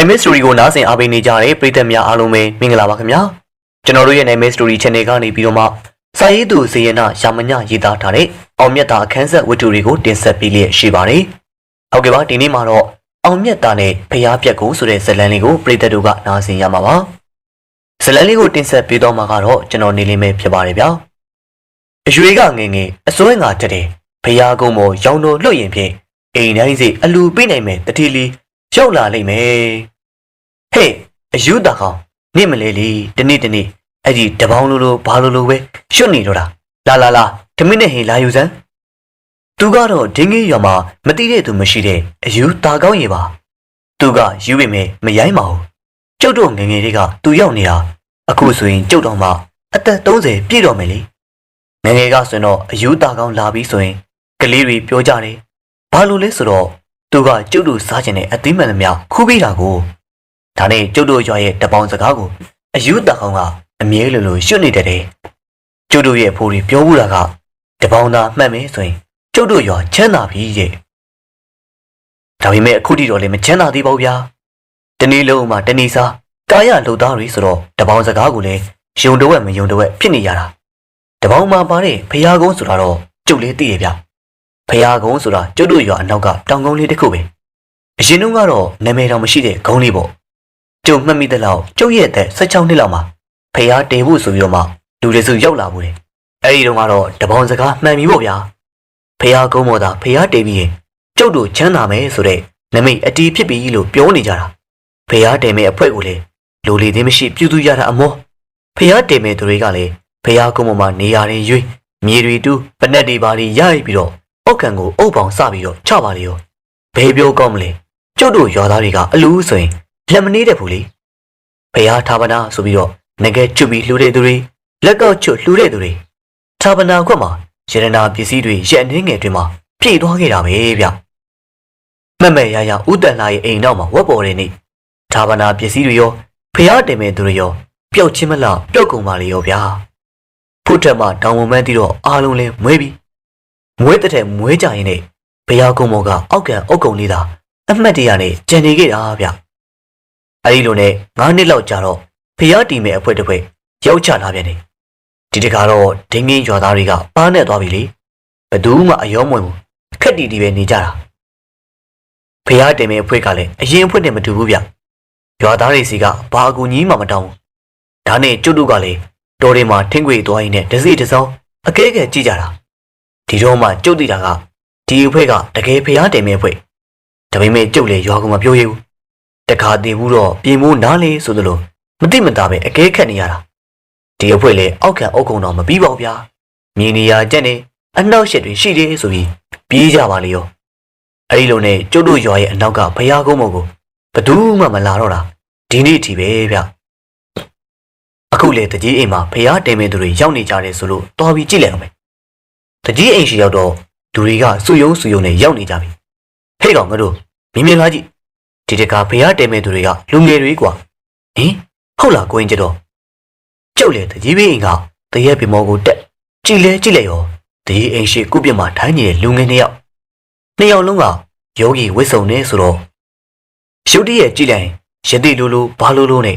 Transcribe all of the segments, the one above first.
နိုင်မစ်စတိုရီကိုနားဆင်အားပေးနေကြတဲ့ပရိသတ်များအားလုံးပဲမင်္ဂလာပါခင်ဗျာကျွန်တော်တို့ရဲ့နိုင်မစ်စတိုရီ channel ကနေပြီးတော့မှစာရေးသူဇေယနာရာမညရေးသားထားတဲ့အောင်မြတ်တာအခန်းဆက်ဝတ္ထုတွေကိုတင်ဆက်ပေးလျက်ရှိပါတယ်ဟုတ်ကဲ့ပါဒီနေ့မှာတော့အောင်မြတ်တာနဲ့ဖျားပြက်ကိုဆိုတဲ့ဇာတ်လမ်းလေးကိုပရိသတ်တို့ကနားဆင်ရမှာပါဇာတ်လမ်းလေးကိုတင်ဆက်ပေးတော့မှာကတော့ကျွန်တော်နေလေးပဲဖြစ်ပါတယ်ဗျာအရွေကငယ်ငယ်အစွဲငါတက်တယ်ဖျားကုန်းပေါ်ရောင်တော်လွတ်ရင်ဖြင့်အိမ်တိုင်းစီအလူပေးနိုင်မယ်တတိလီ ရောက်လာလိမ့်မယ်ဟေးအယူတာကောင်နေမလဲလေတနေ့တနေ့အဲ့ဒီတပေါင်းလိုလိုဘာလိုလိုပဲရွတ်နေတော့တာလာလာလာဓမင်းနဲ့ဟင်လာယူစမ်းသူကတော့ဒင်းကြီးရွာမှာမတိတဲ့သူမရှိတဲ့အယူတာကောင်းရေပါသူကယူပေမဲ့မရိုင်းပါဘူးကျုပ်တို့ငယ်ငယ်လေးကသူရောက်နေတာအခုဆိုရင်ကျုပ်တော်မှအသက်30ပြည့်တော့မယ်လေငယ်ငယ်ကဆိုရင်တော့အယူတာကောင်းလာပြီးဆိုရင်ကလေးတွေပြောကြတယ်ဘာလို့လဲဆိုတော့ သူကကျုပ်တို့စားကျင်တဲ့အသီးမှန်သမျှခူးပေးတာကိုဒါနဲ့ကျုပ်တို့ရွာရဲ့တပေါင်းစကားကိုအယူတကောင်ကအမြဲလိုလိုရှုနေတတ်တယ်။ကျုပ်တို့ရဲ့ဖိုးတွေပြောဘူးတာကတပေါင်းသားမှတ်မယ်ဆိုရင်ကျုပ်တို့ရွာချမ်းသာပြီရဲ့။ဒါပေမဲ့အခုထိတော့လည်းမချမ်းသာသေးပါဘူးဗျာ။တနေ့လုံးမှတနေ့စားကာယလှုပ်သားတွေဆိုတော့တပေါင်းစကားကိုလည်းယုံတော့ဝက်မယုံတော့ဝက်ဖြစ်နေရတာ။တပေါင်းမှာပါတဲ့ဖျားကုန်းဆိုတာတော့ကျုပ်လေးသိရဗျ။ ဖျားကုန်းဆိုတာကျုပ်တို့ရွာအနောက်ကတောင်ကုန်းလေးတစ်ခုပဲ။အရင်တုန်းကတော့နာမည်တော်မရှိတဲ့ကုန်းလေးပေါ့။ကျုံမှတ်မိတဲ့လောက်ကျုပ်ရဲ့အသက်16နှစ်လောက်မှာဖះတေဖို့ဆိုပြီးတော့မှလူတွေစုရောက်လာဘူးတယ်။အဲဒီတော့ကတော့တပေါင်းစကားမှန်ပြီပေါ့ဗျာ။ဖះကုန်းမော်သာဖះတေပြီးရင်ကျုပ်တို့ချမ်းသာမယ်ဆိုတဲ့နမိတ်အတီးဖြစ်ပြီလို့ပြောနေကြတာ။ဖះတေမဲ့အဖွဲကိုလေလူလီသေးမရှိပြုစုရတာအမော။ဖះတေမဲ့သူတွေကလည်းဖះကုန်းမော်မှာနေရာတွေရွေးမြေတွေတူးပနက်တွေပါတွေရရပြီးတော့ အောက်ခံကိုအုပ်ပေါင်စပြီးတော့ချပါလေရော။ဘယ်ပြောကောင်းမလဲ။ကျုပ်တို့ရွာသားတွေကအလူးဆိုရင်လက်မနေတတ်ဘူးလေဖះထာပနာဆိုပြီးတော့ငကဲချွတ်ပြီးလှူတဲ့သူတွေလက်ကောက်ချွတ်လှူတဲ့သူတွေထာပနာခွက်မှာရတနာပစ္စည်းတွေရက်နှင်းငယ်တွေမှာပြည့်သွားခဲ့တာပဲဗျမက်မဲ့ရရဥတန်လာရဲ့အိမ်နောက်မှာဝက်ပေါ်တဲ့နေ့ထာပနာပစ္စည်းတွေရောဖះတင်မဲ့သူတွေရောပျောက်ချင်းမလားပျောက်ကုန်ပါလေရောဗျာဖုတ်ထက်မှတောင်ဝမန်းတီတော့အားလုံးလဲမွေးပြီ မွေးတဲ့မွေးကြရင်နဲ့ဘုရားကုံမောကအောက်ကန်အုတ်ကုံလေးသာအမှတ်တရနဲ့ကြံနေခဲ့တာဗျအဲဒီလိုနဲ့9နှစ်လောက်ကြာတော့ဖျားတီမဲ့အဖွဲတစ်ဖွဲရောက်ချလာပြန်တယ်ဒီတခါတော့ဒင်းငင်းရွာသားတွေကပါနဲ့သွားပြီလေဘယ်သူမှအယောမဝင်ဘူးခက်တီတီပဲနေကြတာဖျားတင်မဲ့အဖွဲကလည်းအရင်အဖွဲနဲ့မတူဘူးဗျရွာသားတွေစီကဘာအကူကြီးမှမတောင်းဘူးဒါနဲ့ကျွတ်တို့ကလည်းတော်တွေမှာထင်းခွေသွားရင်းနဲ့တစီတစောင်းအကဲကဲကြည့်ကြတာ ဒီတော့မှကျုပ်တိတာကဒီအဖွဲကတကယ်ဖျားတင်မဲ့အဖွဲဒါပေမဲ့ကျုပ်လည်းရွာကမပြောရဘူးတခါတည်ဘူးတော့ပြင်မိုးနားလေဆိုသလိုမတိမတာပဲအကဲခတ်နေရတာဒီအဖွဲလေအောက်ခံအုပ်ကုံတော့မပြီးပါဘူးဗျာမြင်နေရကြက်နေအနောက်ရှက်တွေရှိတယ်ဆိုပြီးပြေးကြပါလေရောအဲဒီလိုနဲ့ကျုပ်တို့ရွာရဲ့အနောက်ကဘုရားကုန်းမကိုဘယ်သူမှမလာတော့တာဒီနေ့အထိပဲဗျအခုလေတကြီးအိမ်မှာဘုရားတင်မင်းသူတွေရောက်နေကြတယ်ဆိုလို့တော်ပြီးကြည့်လိုက်အောင်ပဲ တကြီးအိမ်ရှိရောက်တော့လူတွေကစုယုံစုယုံနဲ့ရောက်နေကြပြီဟဲ့ကောင်ငါတို့မြင်မြင်လာကြည့်ဒီတကဘုရားတဲမဲ့သူတွေကလူငယ်တွေကွာဟင်ဟုတ်လားကိုရင်ကျတော့ကျုပ်လေတကြီးဘေးအိမ်ကတရက်ပြမောကိုတက်ကြည်လဲကြည့်လိုက်ရောတကြီးအိမ်ရှိကုပြစ်မှာထိုင်းနေတဲ့လူငယ်နှစ်ယောက်နှစ်ယောက်လုံးကယောဂီဝစ်စုံနေဆိုတော့ရှုပ်တည်းရဲ့ကြည့်လိုက်ရင်ရတိလိုလိုဘာလိုလိုနဲ့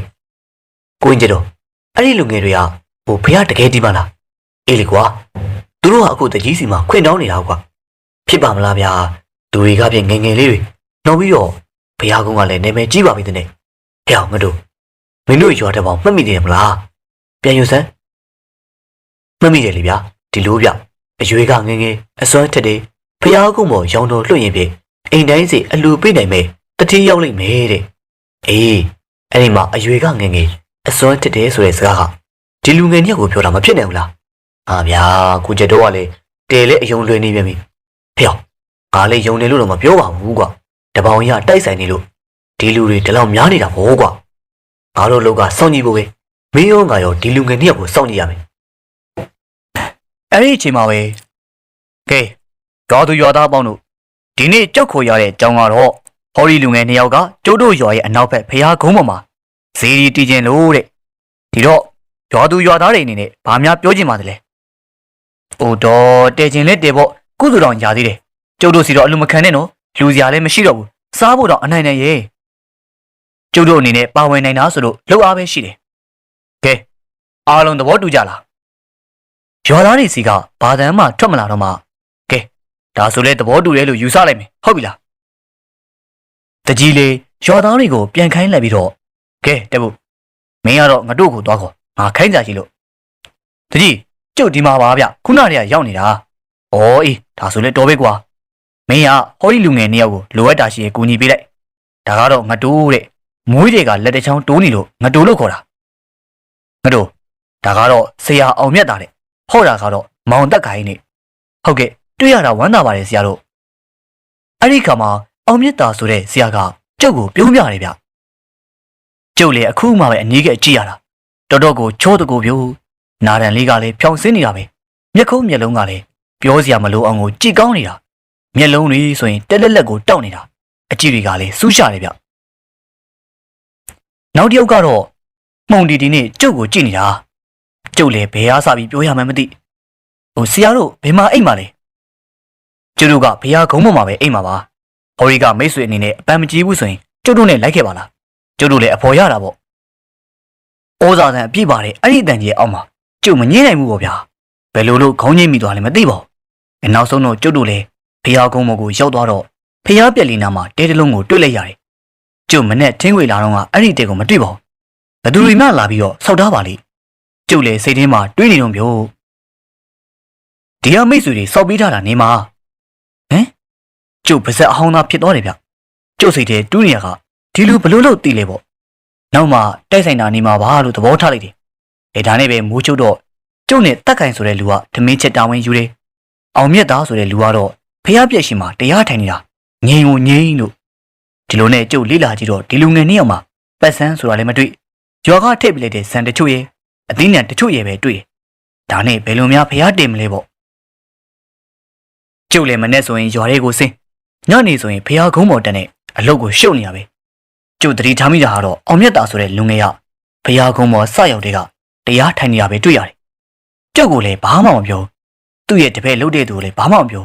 ကိုရင်ကျတော့အဲ့ဒီလူငယ်တွေကဟိုဘုရားတကယ်ဒီမလားအေးလေကွာ သူတို့ကအခုတကြီးစီမှာခွင့်တောင်းနေတာကွာဖြစ်ပါမလားဗျာသူတွေကပြင်ငယ်ငယ်လေးတွေနောက်ပြီးတော့ဘုရားကုန်းကလည်းနာမည်ကြီးပါပြီတဲ့နဲ့ဟဲ့အောင်ငါတို့မင်းတို့ရွာတဲ့ပေါင်မှတ်မိတယ်မလားပြန်ယူစမ်းမှတ်မိတယ်လေဗျာဒီလိုဗျအရွေးကငငယ်အစွမ်းထက်တယ်ဘုရားကုန်းပေါ်ရောင်တော်လွှတ်ရင်ဖြင့်အိမ်တိုင်းစီအလူပေးနိုင်မယ်တတိရောက်လိမ့်မယ်တဲ့အေးအဲ့ဒီမှာအရွေးကငငယ်အစွမ်းထက်တယ်ဆိုတဲ့စကားကဒီလူငယ်ညက်ကိုပြောတာမဖြစ်နိုင်ဘူးလား ဟာဗျာကိုကျတော့ကလေတဲလေအယုံလွှဲနေပြန်ပြီဟဲ့အောင်ငါလေယုံနေလို့တော့မပြောပါဘူးကွာတပောင်ရတိုက်ဆိုင်နေလို့ဒီလူတွေဒီလောက်များနေတာဗောကွာငါတို့လောက်ကစောင့်ကြည့်ဖို့ပဲမင်းရောငါရောဒီလူငယ်နှစ်ယောက်ကိုစောင့်ကြည့်ရမယ်အဲ့ဒီအချိန်မှာပဲကဲရွာသူရွာသားအပေါင်းတို့ဒီနေ့ကြောက်ခိုရတဲ့အကြောင်းကတော့ဟော်ရီလူငယ်နှစ်ယောက်ကကျုပ်တို့ရွာရဲ့အနောက်ဘက်ဖျားကုန်းပေါ်မှာဇေဒီတီကျင်လို့တဲ့ဒီတော့ရွာသူရွာသားတွေအနေနဲ့ဗာများပြောချင်ပါတယ်လေ။ အိုတော့တဲကျင်လက်တဲပေါ့ကုသိုလ်တော်ညာသေးတယ်ကျုပ်တို့စီတော့အလူမခံနဲ့နော်လူစရာလည်းမရှိတော့ဘူးစားဖို့တော့အနိုင်နဲ့ရဲ့ကျုပ်တို့အနေနဲ့ပါဝင်နိုင်တာဆိုလို့လောက်အားပဲရှိတယ်ကဲအားလုံးသဘောတူကြလားရွာသားတွေစီကဘာတမ်းမှထွက်မလာတော့မှကဲဒါဆိုလဲသဘောတူတယ်လို့ယူဆလိုက်မယ်ဟုတ်ပြီလားတကြီးလေးရွာသားတွေကိုပြန်ခိုင်းလိုက်ပြီးတော့ကဲတက်ဖို့မင်းကတော့ငါတို့ကိုသွားခေါ်ငါခိုင်းကြရှိလို့တကြီး ကျုပ်ဒီမှာပါဗျခုနတည်းကရောက်နေတာဩအေးဒါဆိုလဲတော်ပဲကွာမင်းကဟောဒီလူငယ်နှစ်ယောက်ကိုလိုအပ်တာရှိရင်ကူညီပေးလိုက်ဒါကတော့ငါတို့တဲ့မွေးတွေကလက်တစ်ချောင်းတိုးနေလို့ငါတို့လို့ခေါ်တာငါတို့ဒါကတော့ဆရာအောင်မြတ်တာတဲ့ဟောတာကတော့မောင်တက်ခိုင်းနေဟုတ်ကဲ့တွေ့ရတာဝမ်းသာပါတယ်ဆရာတို့အဲ့ဒီခါမှာအောင်မြတ်တာဆိုတဲ့ဆရာကကျုပ်ကိုပြုံးပြတယ်ဗျကျုပ်လည်းအခုမှပဲအနည်းကကြည့်ရတာတော်တော်ကိုချောတကူပြိုး နာဒန်လေးကလည်းဖြောင်စင်းနေတာပဲမျက်ခုံးမျက်လုံးကလည်းပြောစရာမလိုအောင်ကိုကြည်ကောင်းနေတာမျက်လုံးတွေဆိုရင်တက်လက်လက်ကိုတောက်နေတာအကြည့်တွေကလည်းစူးရှာတယ်ဗျနောက်တစ်ယောက်ကတော့မှုန်တီတီနဲ့ကျုပ်ကိုကြည့်နေတာကျုပ်လည်းဘယ်အားစပြီးပြောရမှန်းမသိဟိုဆရာတို့ဘယ်မှာအိတ်မှာလဲကျုပ်တို့ကဘုရားကုန်းပေါ်မှာပဲအိတ်မှာပါဟော်ရီကမိတ်ဆွေအနေနဲ့အပန်းမကြီးဘူးဆိုရင်ကျုပ်တို့နဲ့လိုက်ခဲ့ပါလားကျုပ်တို့လည်းအဖော်ရတာပေါ့ဩဇာဆန်အပြည့်ပါတယ်အဲ့ဒီအတန်ကြီးအောက်မှာ ကျုပ်မငြင်းနိုင်ဘူးပေါ့ဗျာဘယ်လိုလို့ခေါင်းငိမ့်မိသွားလဲမသိပါဘူးအနောက်ဆုံးတော့ကျုပ်တို့လည်းဘုရားကုန်းပေါ်ကိုရောက်သွားတော့ဖျားပြက်လီနာမှာတဲတလုံးကိုတွေ့လိုက်ရတယ်။ကျုပ်မနဲ့ထင်းခွေလာတော့ကအဲ့ဒီတဲကိုမတွေ့ပါဘူး။ဘသူတွေမှလာပြီးတော့ဆောက်ထားပါလိမ့်။ကျုပ်လည်းစိတ်ထဲမှာတွေးနေတော့မျိုး။ဒီဟာမိတ်ဆွေတွေစောက်ပေးထားတာနေမှာ။ဟမ်ကျုပ်ပါဇက်အဟောင်းသားဖြစ်သွားတယ်ဗျ။ကျုပ်စိတ်ထဲတွေးနေရကဒီလိုဘလို့လို့တည်လေပေါ့။နောက်မှတိုက်ဆိုင်တာနေမှာပါလို့သဘောထားလိုက်တယ်။ အဲဒါနဲ့ပဲမိုးချုပ်တော့ကျုပ်နဲ့တက်ခိုင်ဆိုတဲ့လူကဓမင်းချက်တာဝန်ယူတယ်။အောင်မြတ်သားဆိုတဲ့လူကတော့ဖျားပြက်ရှင်မှာတရားထိုင်နေတာငိန်ကိုငိန်လို့ဒီလိုနဲ့ကျုပ်လေးလာကြည့်တော့ဒီလူငယ်နှစ်ယောက်မှာပတ်စန်းဆိုတာလည်းမတွေ့ရွာကထည့်ပြလိုက်တဲ့ဇန်တချို့ရဲ့အသင်းနဲ့တချို့ရဲ့ပဲတွေ့တယ်ဒါနဲ့ဘယ်လိုများဖျားတင်မလဲပေါ့ကျုပ်လည်းမနဲ့ဆိုရင်ရွာတွေကိုဆင်းညနေဆိုရင်ဖျားကုန်းပေါ်တက်နေအလုတ်ကိုရှုပ်နေရပဲကျုပ်တတိထားမိတာကတော့အောင်မြတ်တာဆိုတဲ့လူငယ်ရဖျားကုန်းပေါ်စရောက်တဲ့က တရားထိုင်နေတာပဲတွေ့ရတယ်ကျုပ်ကလည်းဘာမှမပြောသူ့ရဲ့တပည့်လှုပ်တဲ့သူကလည်းဘာမှမပြော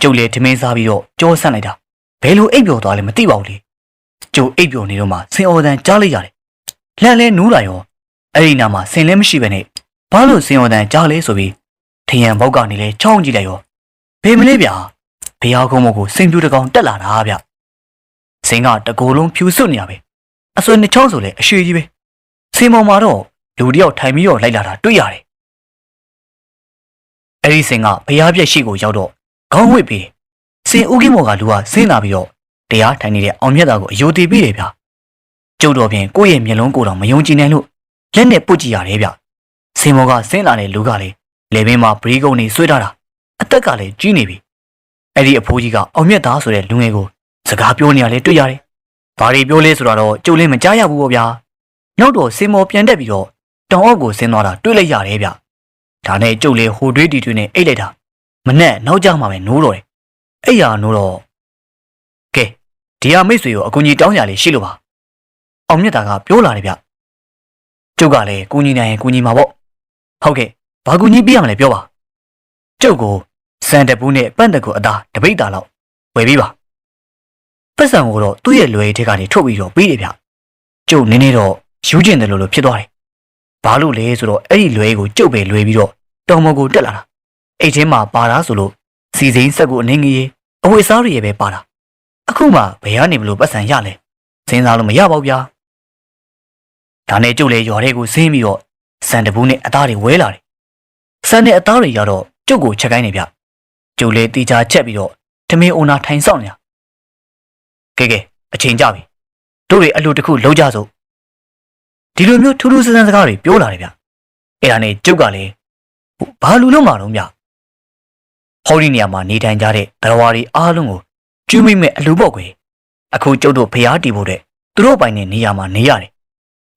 ကျုပ်လည်းထမင်းစားပြီးတော့ကြောဆန့်လိုက်တာဘယ်လိုအိပ်ပျော်သွားလဲမသိပါဘူးလေကျုပ်အိပ်ပျော်နေတော့မှဆင်အော်တန်ကြားလိုက်ရတယ်လှန်လဲနူးလာရောအဲ့ဒီနာမှာဆင်လည်းမရှိပဲနဲ့ဘာလို့ဆင်အော်တန်ကြားလဲဆိုပြီးထရံဘောက်ကနေလဲချောင်းကြည့်လိုက်ရောဘယ်မလဲဗျာဘုရားကုန်းမကိုဆင်ပြူတကောင်တက်လာတာဗျဆင်ကတကိုယ်လုံးဖြူစွတ်နေရပဲအစွဲနှစ်ချောင်းဆိုလဲအရွှေကြီးပဲဆင်ပေါ်မှာတော့ လူတယောက်ထိုင်ပြီးတော့လိုက်လာတာတွေ့ရတယ်အဲ့ဒီဆင်ကဘုရားပြက်ရှိကိုရောက်တော့ခေါင်းဝှစ်ပြီးစင်ဦးကင်းမော်ကလူကဆင်းလာပြီးတော့တရားထိုင်နေတဲ့အောင်မြတ်သားကိုအယိုသေးပြီးတယ်ဗျကျုပ်တော်ပြင်ကိုယ့်ရဲ့မျက်လုံးကိုယ်တော်မယုံကြည်နိုင်လို့လက်နဲ့ပုတ်ကြည့်ရတယ်ဗျစင်မော်ကဆင်းလာတဲ့လူကလည်းလေဘင်းမှာဘရီကုန်းနေဆွဲထားတာအသက်ကလည်းကြီးနေပြီအဲ့ဒီအဖိုးကြီးကအောင်မြတ်သားဆိုတဲ့လူငယ်ကိုစကားပြောနေရလဲတွေ့ရတယ်ဘာတွေပြောလဲဆိုတော့ကျုပ်လည်းမကြားရဘူးပေါ့ဗျာနောက်တော့စင်မော်ပြန်တက်ပြီးတော့ တောင်အောက်ကိုဆင်းသွားတာတွေ့လိုက်ရတယ်ဗျဒါနဲ့ကျုပ်လည်းဟိုတွေးတီတွေနဲ့အိတ်လိုက်တာမနဲ့နောက်ကြမှာပဲနိုးတော့တယ်အဲ့ရနိုးတော့ကဲဒီဟာမိတ်ဆွေကိုအကူကြီးတောင်းကြလေရှိလို့ပါအောင်မြတ်တာကပြောလာတယ်ဗျကျုပ်ကလည်းကူညီနိုင်ရင်ကူညီမှာပေါ့ဟုတ်ကဲ့ဘာကူညီပြရမလဲပြောပါကျုပ်ကိုစံတပူးနဲ့ပန့်တကူအသားတပိတ်တာလောက်ဝယ်ပေးပါပတ်စံကိုတော့သူ့ရဲ့လွယ်ထက်ကနေထုတ်ပြီးတော့ပေးတယ်ဗျကျုပ်နည်းနည်းတော့ယူကျင်တယ်လို့လို့ဖြစ်သွားတယ် ဘာလို့လဲဆိုတော့အဲ့ဒီလွယ်ကိုကျုပ်ပဲလွယ်ပြီးတော့တောင်မော်ကိုတက်လာတာအိတ်ထဲမှာပါတာဆိုလို့စီစိမ့်ဆက်ကိုအနှင်းကြီးအဝိစားတွေပဲပါတာအခုမှဘယ်ကနေမလို့ပတ်စံရလဲစဉ်းစားလို့မရပါဘူးဗျာဒါနဲ့ကျုပ်လည်းရွာထဲကိုဆင်းပြီးတော့စံတပူးနဲ့အသားတွေဝဲလာတယ်စံနဲ့အသားတွေရတော့ကျုပ်ကိုချက်ကိုင်းနေဗျကျုပ်လည်းတီချာချက်ပြီးတော့ထမင်းအိုနာထိုင်ဆောင်နေတာကဲကဲအချိန်ကြပြီတို့တွေအလိုတစ်ခုလုံးကြစို့ ဒီလိုမျိုးထူးထူးဆန်းဆန်းစကားတွေပြောလာတယ်ဗျအဲ့ဒါနဲ့ကျုပ်ကလည်းဘာလူလုံးမှာတော့ဗျဟောဒီနေရာမှာနေထိုင်ကြတဲ့သရဝါတွေအားလုံးကိုကျွေးမိမဲ့အလူပေါ့ကွယ်အခုကျုပ်တို့ဖျားတီဖို့တဲ့သူတို့ပိုင်တဲ့နေရာမှာနေရတယ်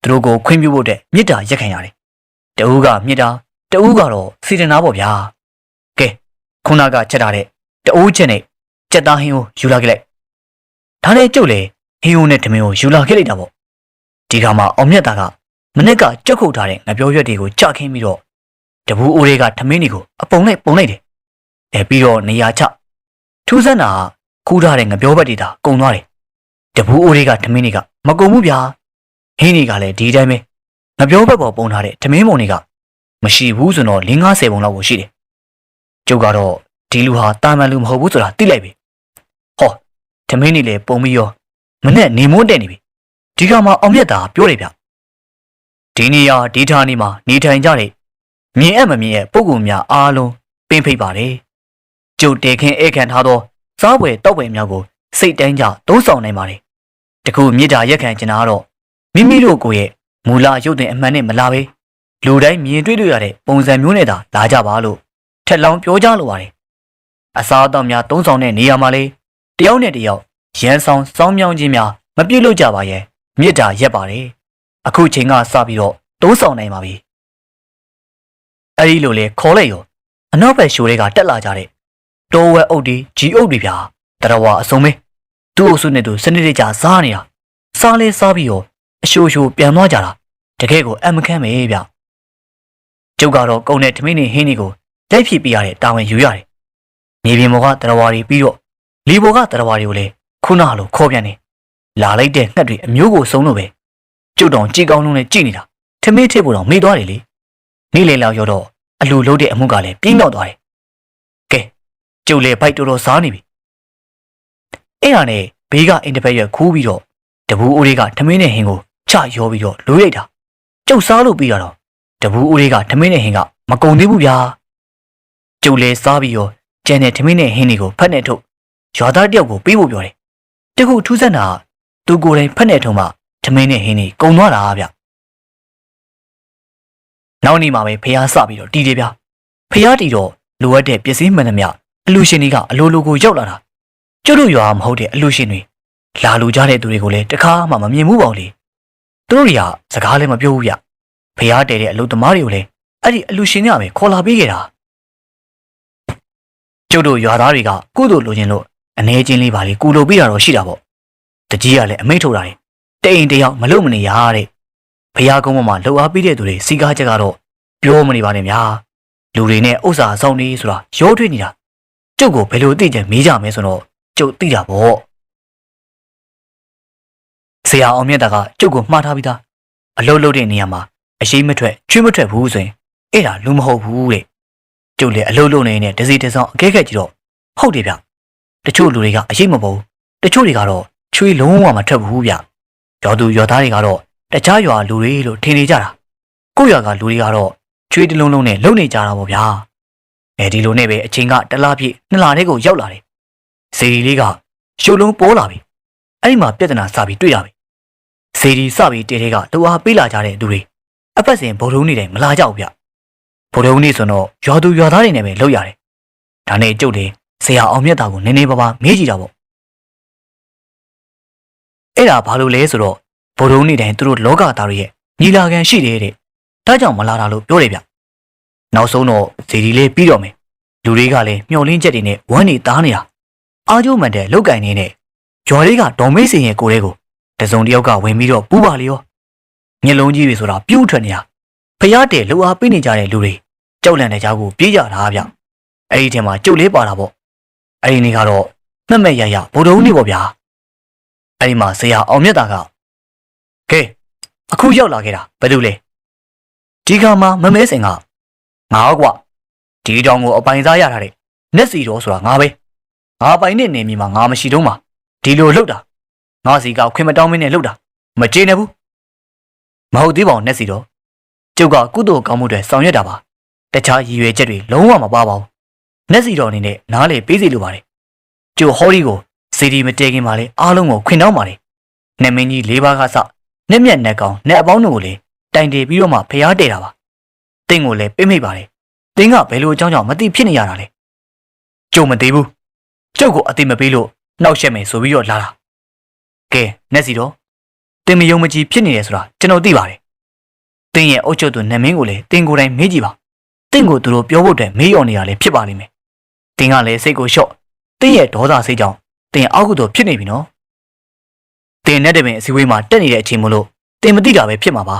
သူတို့ကိုခွင့်ပြုဖို့တဲ့မေတ္တာရက်ခံရတယ်တဦးကမေတ္တာတဦးကတော့စေတနာပေါ့ဗျာကဲခုနကချက်ထားတဲ့တဦးချက်နဲ့စက်သားဟင်းကိုယူလာခဲ့လိုက်ဒါနဲ့ကျုပ်လေဟင်းုံနဲ့ဓမင်းကိုယူလာခဲ့လိုက်တာပေါ့ ဒီကမှာအောင်မြတ်သားကမနစ်ကကြက်ခုတ်ထားတဲ့ငပြောရွက်တွေကိုကြခင်းပြီးတော့တပူအိုးတွေကထမင်းတွေကိုအပုံလိုက်ပုံလိုက်တယ်။အဲပြီးတော့နေရာချထူးဆန်းတာကခူးထားတဲ့ငပြောဘက်တွေဒါကုံသွားတယ်။တပူအိုးတွေကထမင်းတွေကမကုန်ဘူးဗျာဟင်းတွေကလည်းဒီတိုင်းပဲငပြောဘက်ပေါ်ပုံထားတဲ့ထမင်းပုံတွေကမရှိဘူးဆိုတော့50ပုံလောက်ကိုရှိတယ်ကျုပ်ကတော့ဒီလူဟာတာမန်လူမဟုတ်ဘူးဆိုတာသိလိုက်ပြီဟောထမင်းတွေလည်းပုံပြီးရောမနဲ့နေမွန်းတက်နေပြီ ဒီကမှအောင်မြတ်တာပြောတယ်ဗျဒီနေရာဒီဌာနေမှာနေထိုင်ကြတဲ့မြင်အပ်မမြင်ရဲ့ပုံကူများအားလုံးပင်ဖိတ်ပါတယ်ကျုပ်တေခင်ဧကန်ထားသောစားပွဲတောက်ပွဲများကိုစိတ်တိုင်းကြသုံးဆောင်နိုင်ပါတယ်တခုမြေတာရက်ခံကျင်တာကတော့မိမိတို့ကိုယ်ရဲ့မူလရုပ်သွင်းအမှန်နဲ့မလာပဲလူတိုင်းမြင်တွေ့လို့ရတဲ့ပုံစံမျိုးနဲ့သာလာကြပါလို့ထက်လောင်းပြောကြလိုပါတယ်အစားအသောက်များသုံးဆောင်တဲ့နေရာမှာလေတယောက်နဲ့တယောက်ရန်ဆောင်စောင်းမြောင်းခြင်းများမပြုတ်လို့ကြပါရဲ့ မြေတာရက်ပါတယ်အခုချိန်ကစပြီးတော့သုံးဆောင်နိုင်ပါပြီအဲ့ဒီလိုလေခေါ်လိုက်ရောအနောက်ဘက်ရှိုးတွေကတက်လာကြတဲ့တိုးဝဲအုပ်ဒီဂျီအုပ်တွေဗျာတရဝါအစုံပဲသူ့အုပ်စုနဲ့သူစနစ်တကျစားနေတာစားလဲစားပြီးတော့အရှိုးရှိုးပြန်သွားကြတာတကယ်ကိုအမခန့်ပဲဗျကျုပ်ကတော့ကုန်းနဲ့ထမင်းနေဟင်းတွေကိုလက်ဖြစ်ပြရတဲ့တာဝန်ယူရတယ်မြေပြင်ပေါ်ကတရဝါတွေပြီးတော့လီပေါ်ကတရဝါတွေကိုလည်းခုနလိုခေါ်ပြန်နေ လာလိုက်တဲ့ငှက်တွေအမျိုးကိုစုံလို့ပဲကျုပ်တောင်ကြည်ကောင်းလုံးနဲ့ကြည်နေတာထမင်းထည့်ဖို့တော့မေ့သွားတယ်လေနေ့လေလောက်ရောက်တော့အလူလုံးတဲ့အမှုကလည်းပြင်းတော့သွားတယ်ကဲကျုပ်လည်းဘိုက်တော်တော်စားနေပြီအဲ့ဒါနဲ့ဘေးကအင်တဖက်ရွက်ခူးပြီးတော့တဘူးဦးလေးကထမင်းနဲ့ဟင်းကိုချရောပြီးတော့လွေးလိုက်တာကျုပ်စားလို့ပြီးတော့တဘူးဦးလေးကထမင်းနဲ့ဟင်းကမကုံသေးဘူးဗျာကျုပ်လည်းစားပြီးတော့ကျန်တဲ့ထမင်းနဲ့ဟင်းတွေကိုဖက်နဲ့ထုတ်ရွာသားတယောက်ကိုပေးဖို့ပြောတယ်တခုထူးဆန်းတာက သူကိုယ်တိုင်ဖက်နဲ့ထုံမှထမင်းနဲ့ဟင်းတွေကုံသွားတာဗျနောက်နေ့မှာပဲဖះစပြီးတော့တီးတယ်ဗျဖះတီတော့လိုအပ်တဲ့ပစ္စည်းမှန်သမျှအလူရှင်တွေကအလိုလိုကိုရောက်လာတာကျွတ်တို့ရွာမဟုတ်တဲ့အလူရှင်တွေလာလူကြတဲ့သူတွေကိုလည်းတခါမှမမြင်ဘူးပေါ့လေသူတို့တွေကစကားလည်းမပြောဘူးဗျဖះတဲတဲ့အလုပ်သမားတွေကိုလည်းအဲ့ဒီအလူရှင်တွေကပဲခေါ်လာပေးခဲ့တာကျွတ်တို့ရွာသားတွေကကုသိုလ်လိုချင်လို့အနေချင်းလေးပါလေကူလိုပေးတာတော့ရှိတာပေါ့ တကြီးကလည်းအမိတ်ထုတ်တာတယ်တိန်တယောက်မလုံမနေရတဲ့ဖះကုန်းပေါ်မှာလှုပ်အားပေးတဲ့သူတွေစီကားချက်ကတော့ပြောမနေပါနဲ့ဗျာလူတွေနဲ့ဥစ္စာဆောင်နေဆိုတာရောထွေးနေတာကျုပ်ကိုဘယ်လိုသိကြမေးကြမယ်ဆိုတော့ကျုပ်သိတာပေါ့ဆရာအောင်မြတ်တာကကျုပ်ကိုမှားထားပြီးသားအလုပ်လုပ်တဲ့နေရာမှာအရှိမထွက်ချွေးမထွက်ဘူးဆိုရင်အဲ့ဒါလူမဟုတ်ဘူးတဲ့ကျုပ်လည်းအလုပ်လုပ်နေနေတဲ့ဒစီတစောင်းအကဲခက်ကြည့်တော့ဟုတ်တယ်ဗျတချို့လူတွေကအရှိမပေါ်ဘူးတချို့တွေကတော့ ချွေးလုံးဝမထွက်ဘူးဗျရောသူရောသားတွေကတော့တခြားရွာလူတွေလို့ထင်နေကြတာကိုယ့်ရွာကလူတွေကတော့ချွေးတလုံးလုံးနဲ့လုံနေကြတာပေါ့ဗျာအဲဒီလိုနဲ့ပဲအချိန်ကတစ်လားပြည့်နှစ်လားတဲ့ကိုရောက်လာတယ်ဇေဒီလေးကရှုပ်လုံးပေါ်လာပြီအဲ့ဒီမှာပြဿနာစပြီးတွေ့ရပြီဇေဒီစပြီးတဲတဲကတူအားပေးလာကြတဲ့သူတွေအပတ်စဉ်ဗုဒ္ဓဦးနေတိုင်းမလာကြဘူးဗျဗုဒ္ဓဦးနေဆိုတော့ရွာသူရွာသားတွေနဲ့ပဲလောက်ရတယ်ဒါနဲ့ကျုပ်တယ်ဆရာအောင်မြတ်တာကိုနည်းနည်းပါးပါးမေးကြည့်တာပေါ့ အဲ့ဒါဘာလို့လဲဆိုတော့ဗုဒ္ဓဦးနေတိုင်းသူတို့လောကသားတွေရဲ့ညီလာခံရှိတယ်တဲ့ဒါကြောင့်မလာတာလို့ပြောတယ်ဗျနောက်ဆုံးတော့ဇေဒီလေးပြီးတော့မယ်လူတွေကလည်းမျောလင်းချက်တွေနဲ့ဝမ်းနေသားနေတာအာကျိုးမှန်တဲ့လောက်ကင်နေတဲ့ဂျော်လေးကဒေါ်မေးစင်ရဲ့ကိုယ်လေးကိုတစုံတစ်ယောက်ကဝင်ပြီးတော့ပူပါလေရောမျက်လုံးကြီးတွေဆိုတာပြူးထွက်နေတာဖျားတဲ့လှူအားပေးနေကြတဲ့လူတွေကြောက်လန့်တဲ့ကြားကိုပြေးကြတာဗျအဲ့ဒီထဲမှာကျုပ်လေးပါတာပေါ့အဲ့ဒီနေ့ကတော့မှတ်မဲ့ရရဗုဒ္ဓဦးနေ့ပေါ့ဗျာ အဲ့ဒီမှာဆရာအောင်မြတ်တာကကဲအခုရောက်လာခဲ့တာဘယ်သူလဲဒီကမှာမမဲစင်ကငါကွာဒီတောင်ကိုအပိုင်စားရထားတဲ့နက်စီတော်ဆိုတာငါပဲငါပိုင်တဲ့နေမြေမှာငါမရှိတော့မှဒီလိုလှုပ်တာငါစီကခွင်မတောင်းမင်းနဲ့လှုပ်တာမကျေနပ်ဘူးမဟုတ်သေးပါဘူးနက်စီတော်ကျုပ်ကကုသိုလ်ကောင်းမှုတွေဆောင်ရွက်တာပါတခြားရည်ရွယ်ချက်တွေလုံးဝမပါပါဘူးနက်စီတော်အနေနဲ့နားလေပေးစီလိုပါတယ်ကျိုဟောဒီကို စီဒီမတဲခင်ပါလေအားလုံးကိုခွင်တောင်းပါလေနက်မင်းကြီး၄ပါးကစနက်မြက်နက်ကောင်နက်အပေါင်းတို့ကိုလေတိုင်တယ်ပြီးတော့မှဖျားတဲ့တာပါတင့်ကိုလည်းပြိမိတ်ပါတယ်တင်းကဘယ်လိုအကြောင်းကြောင့်မသိဖြစ်နေရတာလဲကြုံမသေးဘူးကျုပ်ကိုအတိမပေးလို့နှောက်ရှက်မယ်ဆိုပြီးတော့လာတာကဲနက်စီတော့တင်းမယုံမကြည်ဖြစ်နေတယ်ဆိုတာကျွန်တော်သိပါတယ်တင်းရဲ့အုတ်ချုပ်သူနမင်းကိုလည်းတင်းကိုယ်တိုင်မေးကြည့်ပါတင်းကိုသူတို့ပြောဖို့အတွက်မေးရော်နေတာလည်းဖြစ်ပါလိမ့်မယ်တင်းကလည်းစိတ်ကိုလျှော့တင်းရဲ့ဒေါသစိတ်ကြောင့် တင်းအောက်ကတော့ဖြစ်နေပြီနော်တင်းနဲ့တပင်အစည်းအဝေးမှာတက်နေတဲ့အချိန်မလို့တင်းမသိတာပဲဖြစ်မှာပါ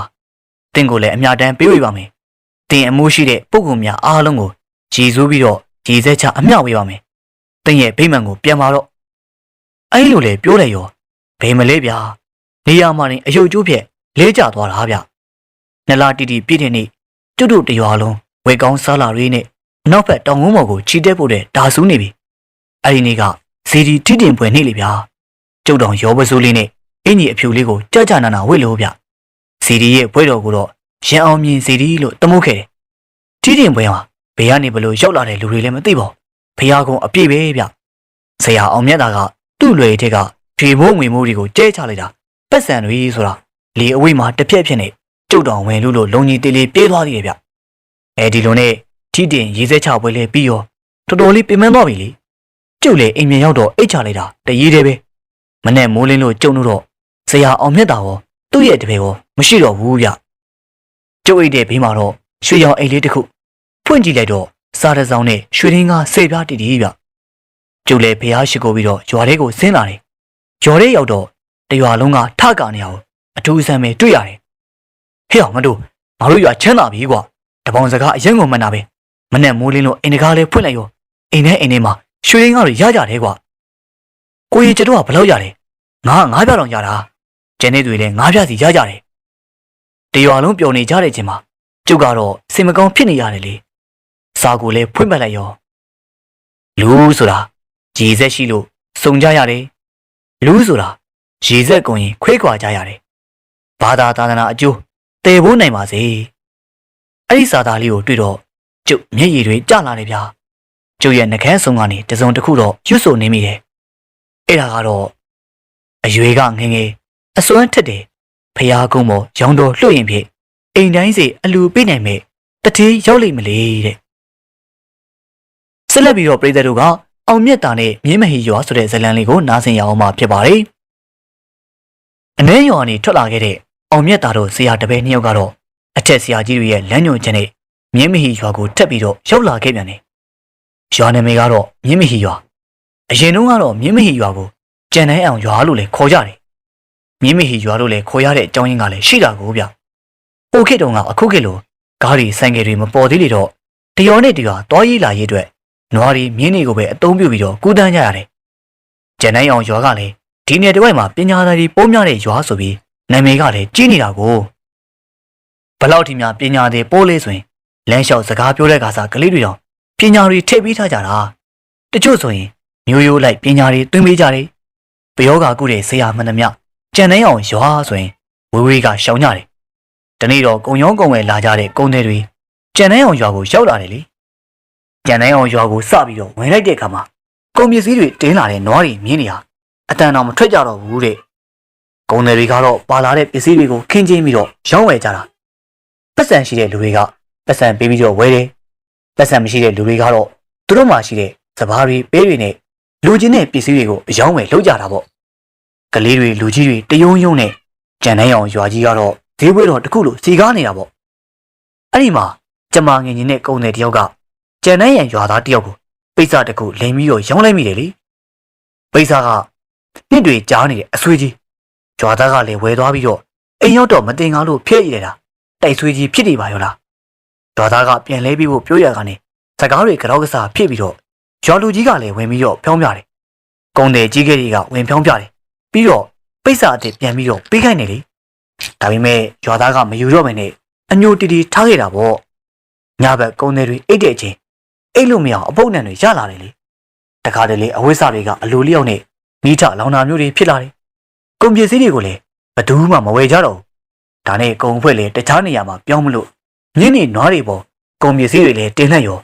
တင်းကိုလည်းအများတန်းပေးဝေပါမယ်တင်အမိုးရှိတဲ့ပုံကုများအားလုံးကိုကြည်စိုးပြီးတော့ကြည်စက်ချအမြောက်ပေးပါမယ်။တင်ရဲ့ဗိမှန်ကိုပြန်ပါတော့။အဲ့လိုလေပြောလိုက်ရောဘယ်မလဲဗျာနေရာမှာတင်အယုတ်ကျိုးဖြက်လဲကျသွားတာဗျနလာတီတီပြည့်တဲ့နေ့ကျွတ်တို့တရွာလုံးဝေကောင်းစားလာတွေနဲ့အနောက်ဘက်တောင်ကုန်းပေါ်ကိုခြိတက်ဖို့တဲ့ဒါဆူးနေပြီအဲ့ဒီနေ့က ဇီဒီထိတင်ပွဲနေ့လေဗျာကျုပ်တော်ရောပစိုးလေးနဲ့အင်ကြီးအဖြူလေးကိုကြကြနာနာဝစ်လို့ဗျဇီဒီရဲ့ဘွဲတော်ကိုတော့ရန်အောင်မြင်ဇီဒီလို့တမုတ်ခဲ့တယ်ထိတင်ပွဲမှာဘေးကနေဘလို့ရောက်လာတဲ့လူတွေလည်းမသိပါဘူးဖះကုံအပြည့်ပဲဗျဆရာအောင်မြတ်တာကသူ့လွယ်ထက်ကဖြေမိုးငွေမိုးတွေကိုကျဲချလိုက်တာပတ်စံတွေဆိုတာလေအဝိမှာတစ်ပြက်ဖြစ်နေကျုပ်တော်ဝင်လို့လို့လုံကြီးတေးလေးပြေးသွားသေးတယ်ဗျအဲဒီလိုနဲ့ထိတင်ရေးစဲချပွဲလေးပြီးရောတော်တော်လေးပြင်ပန်းသွားပြီလေ ကျုပ်လေအိမ်မြန်ရောက်တော့အိတ်ချလိုက်တာတရေးတယ်ပဲမနဲ့မိုးလင်းလို့ကျုံလို့တော့ဆရာအောင်မြတ်တာရောသူ့ရဲ့တပည့်ရောမရှိတော့ဘူးဗျကျုပ်အိတ်တဲ့ဘေးမှာတော့ရွှေရောင်အိတ်လေးတစ်ခုဖွင့်ကြည့်လိုက်တော့စားတစောင်းနဲ့ရွှေရင်းကစေပြားတည်တည်ဗျကျုပ်လည်းဖះရှိခိုးပြီးတော့ရွာထဲကိုဆင်းလာတယ်ရွာထဲရောက်တော့တရွာလုံးကထကနေအောင်အထူးအဆန်းပဲတွေ့ရတယ်ဟဲ့အောင်ငါတို့ငါတို့ရွာချမ်းသာပြီကွာတပေါင်းစကားအရင်ကမှန်တာပဲမနဲ့မိုးလင်းလို့အိမ်တကားလေးဖွင့်လိုက်ရောအိမ်ထဲအိမ်ထဲမှာ ရွှေရင်းကားတွေရကြတယ်ကွာကိုကြီးကျတော့ကဘယ်လောက်ရလဲငါငါးပြတောင်ရတာကျန်တဲ့တွေလည်းငါးပြစီရကြတယ်တရွာလုံးပျော်နေကြတဲ့ချိန်မှာကျုပ်ကတော့စင်မကောင်းဖြစ်နေရတယ်လေစာကိုလည်းဖွင့်ပက်လိုက်ရောလူဆိုတာရည်ဆက်ရှိလို့စုံကြရတယ်လူဆိုတာရည်ဆက်ကုန်ရင်ခွေးခွာကြရတယ်ဘာသာသာသနာအကျိုးတည်ဖို့နိုင်ပါစေအဲ့ဒီစာသားလေးကိုတွေ့တော့ကျုပ်မျက်ရည်တွေကျလာတယ်ဗျာ ကျုပ်ရဲ့နှကန်းဆုံးကနေတစုံတစ်ခုတော့ရွတ်ဆိုနေမိတယ်အဲ့ဒါကတော့အရွေကငငယ်အစွမ်းထက်တယ်ဖျားကုန်းပေါ်ရောင်တော်လွှတ်ရင်ဖြင့်အိမ်တိုင်းစီအလူပေးနိုင်မဲ့တတိရောက်လိမ့်မလေတဲ့ဆက်လက်ပြီးတော့ပြည်သက်တို့ကအောင်မြတ်တာနဲ့မြင်းမဟီရွာဆိုတဲ့ဇာတ်လမ်းလေးကိုနားဆင်ရအောင်မှာဖြစ်ပါတယ်အနှဲရွာနေထွက်လာခဲ့တဲ့အောင်မြတ်တာတို့ဆရာတပည့်နှစ်ယောက်ကတော့အထက်ဆရာကြီးတွေရဲ့လမ်းညွှန်ချက်နဲ့မြင်းမဟီရွာကိုတက်ပြီးတော့ရောက်လာခဲ့ပြန်တယ် ရွာနာမည်ကတော့မြင်းမဟီရွာအရင်တုန်းကတော့မြင်းမဟီရွာကိုကြံတိုင်းအောင်ရွာလို့လည်းခေါ်ကြတယ်မြင်းမဟီရွာလို့လည်းခေါ်ရတဲ့အကြောင်းရင်းကလည်းရှိတာကိုဗျဟိုခေတ်တုန်းကအခုခေတ်လိုကားတွေဆိုင်ကယ်တွေမပေါ်သေးလေတော့တရောနဲ့တရောသွားရေးလာရေးအတွက်နွားတွေမြင်းတွေကိုပဲအသုံးပြုပြီးတော့ကူးတန်းကြရတယ်ကြံတိုင်းအောင်ရွာကလည်းဒီနယ်တစ်ဝိုက်မှာပညာသားတွေပိုးများတဲ့ရွာဆိုပြီးနာမည်ကလည်းကြီးနေတာကိုဘလောက်ထိများပညာသည်ပိုးလေးဆိုရင်လမ်းလျှောက်စကားပြောတဲ့ခါစားကလေးတွေတော့ ပညာတွေထည့်ပေးထားကြတာတချို့ဆိုရင်မျိုးရိုးလိုက်ပညာတွေတွင်းပေးကြတယ်ပယောဂါကုတဲ့ဆရာမနှမကြံနိုင်အောင်ရွာဆိုရင်ဝေဝေးကရှောင်ကြတယ်ဒီနေ့တော့ကုံရောကုံဝယ်လာကြတဲ့ကုန်းတွေတွေကြံနိုင်အောင်ရွာကိုရောက်လာတယ်လေကြံနိုင်အောင်ရွာကိုစပြီးတော့ဝင်လိုက်တဲ့အခါမှာကုန်ပစ္စည်းတွေတင်းလာတဲ့နွားတွေမြင်းနေဟာအတန်တော်မထွက်ကြတော့ဘူးတဲ့ကုန်းတွေကတော့ပါလာတဲ့ပစ္စည်းတွေကိုခင်းချင်းပြီးတော့ရောင်းဝယ်ကြတာပတ်စံရှိတဲ့လူတွေကပတ်စံပေးပြီးတော့ဝယ်တယ် ပတ်စံမရှိတဲ့လူတွေကတော့သူတို့မှရှိတဲ့စပားတွေပေးတွေနဲ့လူချင်းတဲ့ပစ္စည်းတွေကိုအယောင်းဝယ်လုပ်ကြတာပေါ့ကလေးတွေလူကြီးတွေတယုံယုံနဲ့ကြံနိုင်အောင်ရွာကြီးကတော့ဈေးပွဲတော်တစ်ခုလိုစီကားနေတာပေါ့အဲ့ဒီမှာကျမငင်ကြီးနဲ့ကုန်းတဲ့တယောက်ကကြံနိုင်ရန်ရွာသားတယောက်ကိုပိတ်စာတစ်ခုလိမ်ပြီးတော့ရောင်းလိုက်မိတယ်လေပိတ်စာကနှစ်တွေကြားနေတဲ့အဆွေးကြီးရွာသားကလည်းဝယ်သွားပြီးတော့အိမ်ရောက်တော့မတင်ကားလို့ဖြစ်ရည်တာတိုက်ဆွေးကြီးဖြစ်နေပါရောလား ရွာသားကပြန်လဲပြီးဖို့ပြောရကနေစကားတွေကြောက်ကစားဖြစ်ပြီးတော့ရွာလူကြီးကလည်းဝင်ပြီးတော့ဖြောင်းပြတယ်ကုန်းတဲ့ကြီးကလေးကဝင်ဖြောင်းပြတယ်ပြီးတော့ပိတ်စာအစ်ပြန်ပြီးတော့ပေးခိုင်းတယ်လေဒါပေမဲ့ရွာသားကမယူတော့မနဲ့အညိုတီတီထားခဲ့တာပေါ့ညဘက်ကုန်းတွေတွေအိတ်တဲ့အချိန်အိတ်လို့မရအောင်အပုပ်နံတွေရလာတယ်လေတခါတလေအဝိစာတွေကအလိုလျောက်နဲ့မိထလောင်နာမျိုးတွေဖြစ်လာတယ်ကုန်ပစ္စည်းတွေကိုလည်းဘယ်သူမှမဝယ်ကြတော့ဘူးဒါနဲ့ကုံဖွဲ့လေတခြားနေရာမှာပြောင်းမလို့ မြင်းနေနွားတွေပေါ်ကုန်ပစ္စည်းတွေလည်းတင်လိုက်ရော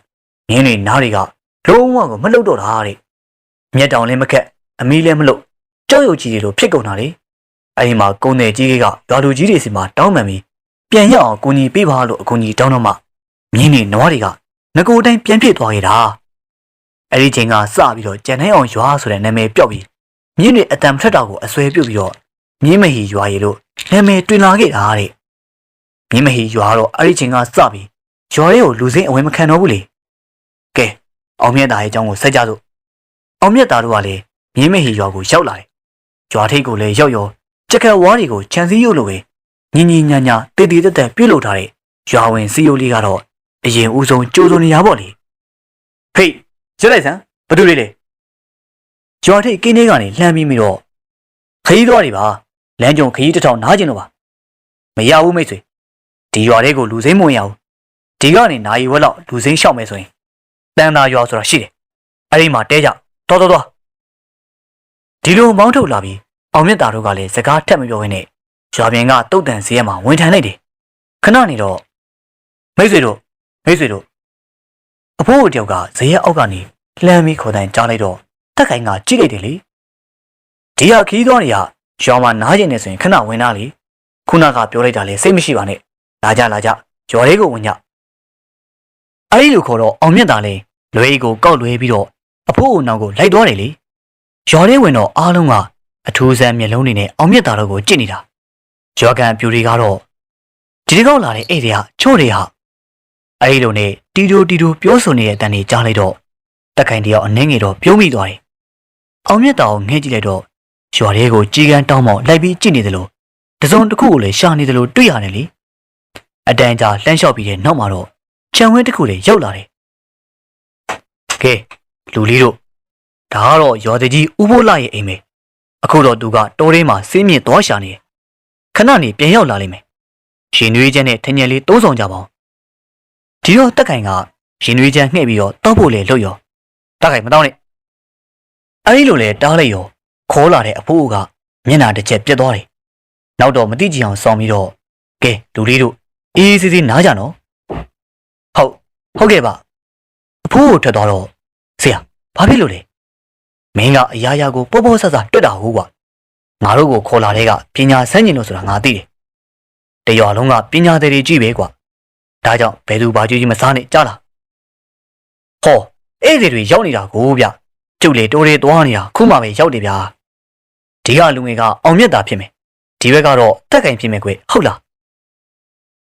မြင်းနေနားတွေကလုံးဝကိုမလှုပ်တော့တာတဲ့မျက်တောင်လည်းမခက်အမီးလည်းမလှုပ်ကြောက်ရွံ့ကြီးတွေလိုဖြစ်ကုန်တာလေအဲဒီမှာကုန်းတဲ့ကြီးကရွာလူကြီးတွေစီမှာတောင်းပန်ပြီးပြန်ရအောင်ကိုကြီးပေးပါလို့အကူကြီးတောင်းတော့မှမြင်းနေနွားတွေကငကိုတိုင်းပြန်ဖြစ်သွားခဲ့တာအဲ့ဒီချိန်ကစပြီးတော့ကြံနိုင်အောင်ရွာဆိုတဲ့နာမည်ပြောက်ပြီးမြင်းတွေအတံထွက်တာကိုအစွဲပြုတ်ပြီးတော့မြင်းမဟီရွာရီလို့နာမည်တွင်လာခဲ့တာတဲ့ မြင်းမဟီရွာတော့အဲ့ဒီချိန်ကစပြီးရွာရဲကိုလူစိမ့်အဝင်မခံတော့ဘူးလေကဲအောင်မြတ်သားရဲ့အကြောင်းကိုဆက်ကြစို့အောင်မြတ်သားတို့ကလည်းမြင်းမဟီရွာကိုရောက်လာတယ်ရွာထိပ်ကိုလည်းရောက်ရောကြက်ကဝါးတွေကိုခြံစည်းရုပ်လိုပဲညင်ညင်ညာညာတည်တည်တက်တက်ပြုတ်လုပ်ထားတဲ့ရွာဝင်စီယိုလေးကတော့အရင်ဦးဆုံးကြိုးစုံနေရပါလေဟေးရက်လိုက်စမ်းဘာတူလေးလဲရွာထိပ်ကင်းလေးကနေလှမ်းပြီးပြီးတော့ခရီးသွားနေပါလမ်းကြုံခရီးတစ်ထောင်နားကျင်လို့ပါမရဘူးမိတ်ဆွေ ဒီရွာလေးကိုလူစိမ်းမဝင်ရဘူးဒီကနေနာရီဝက်လောက်လူစိမ်းရှောက်မယ်ဆိုရင်တန်တာရွာဆိုတာရှိတယ်အဲ့ဒီမှာတဲကြတော်တော်တော်ဒီလိုမောင်းထုတ်လာပြီးအောင်မြတ်တာတို့ကလည်းစကားထက်မပြောဘဲနဲ့ရွာပြင်ကတုတ်တန်စီးရမှာဝင်ထန်လိုက်တယ်ခဏနေတော့မိတ်ဆွေတို့မိတ်ဆွေတို့အဖိုးတယောက်ကဇေယျအောက်ကနေလှမ်းပြီးခေါ်တိုင်းကြားလိုက်တော့တက်ခိုင်ကကြည့်လိုက်တယ်လေဒီဟာခီးသွားနေရရွာမှာနားကျင်နေဆိုရင်ခဏဝင်လာလေခုနကပြောလိုက်တာလေစိတ်မရှိပါနဲ့ လာကြလာကြရွာလေးကိုဝင်ကြအဲ့ဒီလိုခေါ်တော့အောင်မြတ်တာလေလွေးကိုကောက်လွဲပြီးတော့အဖိုးအနောက်ကိုလိုက်သွားတယ်လေရွာလေးဝင်တော့အားလုံးကအထူးဆန်းမျက်လုံးတွေနဲ့အောင်မြတ်တာတို့ကိုကြည့်နေတာရွာကန်ပြူတွေကတော့ဒီတစ်ခေါက်လာတဲ့အဲ့တွေကချို့တွေဟာအဲ့ဒီလိုနဲ့တီတိုတီတိုပြောဆိုနေတဲ့အတန်တွေကြားလိုက်တော့တက်ခိုင်တယောက်အနှင်းငယ်တော့ပြုံးမိသွားတယ်အောင်မြတ်တာကိုငှဲ့ကြည့်လိုက်တော့ရွာလေးကိုကြီးကန်းတောင်းမောက်လိုက်ပြီးကြည့်နေသလိုတစုံတစ်ခုကိုလည်းရှာနေသလိုတွေ့ရတယ်လေ အတန်ကြာလှမ်းလျှောက်ပြီးတဲ့နောက်မှာတော့ခြံဝင်းတစ်ခုလည်းရောက်လာတယ်ကဲလူလေးတို့ဒါကတော့ရွာတကြီးဥပိုးလာရဲ့အိမ်ပဲအခုတော့သူကတောထဲမှာစင်းမြင့်သွားရှာနေတယ်ခဏနေပြန်ရောက်လာလိမ့်မယ်ရှင်နွေးချမ်းနဲ့ထညက်လေးသုံးဆောင်ကြပါဦးဒီတော့တက်ခိုင်ကရှင်နွေးချမ်းငှဲ့ပြီးတော့တောက်ဖို့လေလှုပ်ရောတက်ခိုင်မတောင်းနဲ့အဲဒီလိုလေတားလိုက်ရောခေါ်လာတဲ့အဖိုးကမျက်နှာတစ်ချက်ပြက်သွားတယ်နောက်တော့မတိကြည့်အောင်စောင်းပြီးတော့ကဲလူလေးတို့ အေးအေးဆေးဆေးနားကြနော်ဟုတ်ဟုတ်ကဲ့ပါအဖိုးကိုထွက်သွားတော့ဆရာဘာဖြစ်လို့လဲမင်းကအရာရာကိုပေါ်ပေါ်ဆဆတွတ်တာဟုတ်ကွာငါတို့ကိုခေါ်လာတဲ့ကပညာဆန်းကျင်လို့ဆိုတာငါသိတယ်တရွာလုံးကပညာသည်တွေကြည့်ပဲကွာဒါကြောင့်ဘယ်သူဘာကြည့်ကြီးမစားနဲ့ကြားလားဟောအဲ့ဒီတွေရောက်နေတာကိုဗျကျုပ်လေတိုးတွေသွားနေတာခုမှပဲရောက်တယ်ဗျာဒီကလူငယ်ကအောင်မြတ်တာဖြစ်မယ်ဒီဘက်ကတော့တက်ကင်ဖြစ်မယ်ကွဟုတ်လား